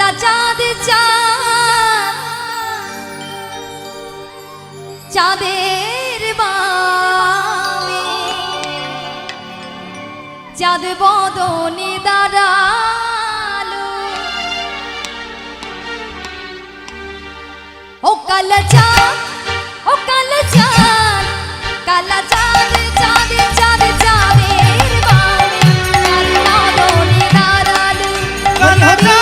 কালা চাঁদ চাঁদ, চাঁদের বামে চাঁদ বদনে দাঁড়াল। ও কালা চাঁদ, ও কালা চাঁদ কালা চাঁদ চাঁদ চাঁদ, চাঁদের বামে চাঁদ বদনে দাঁড়াল। কালা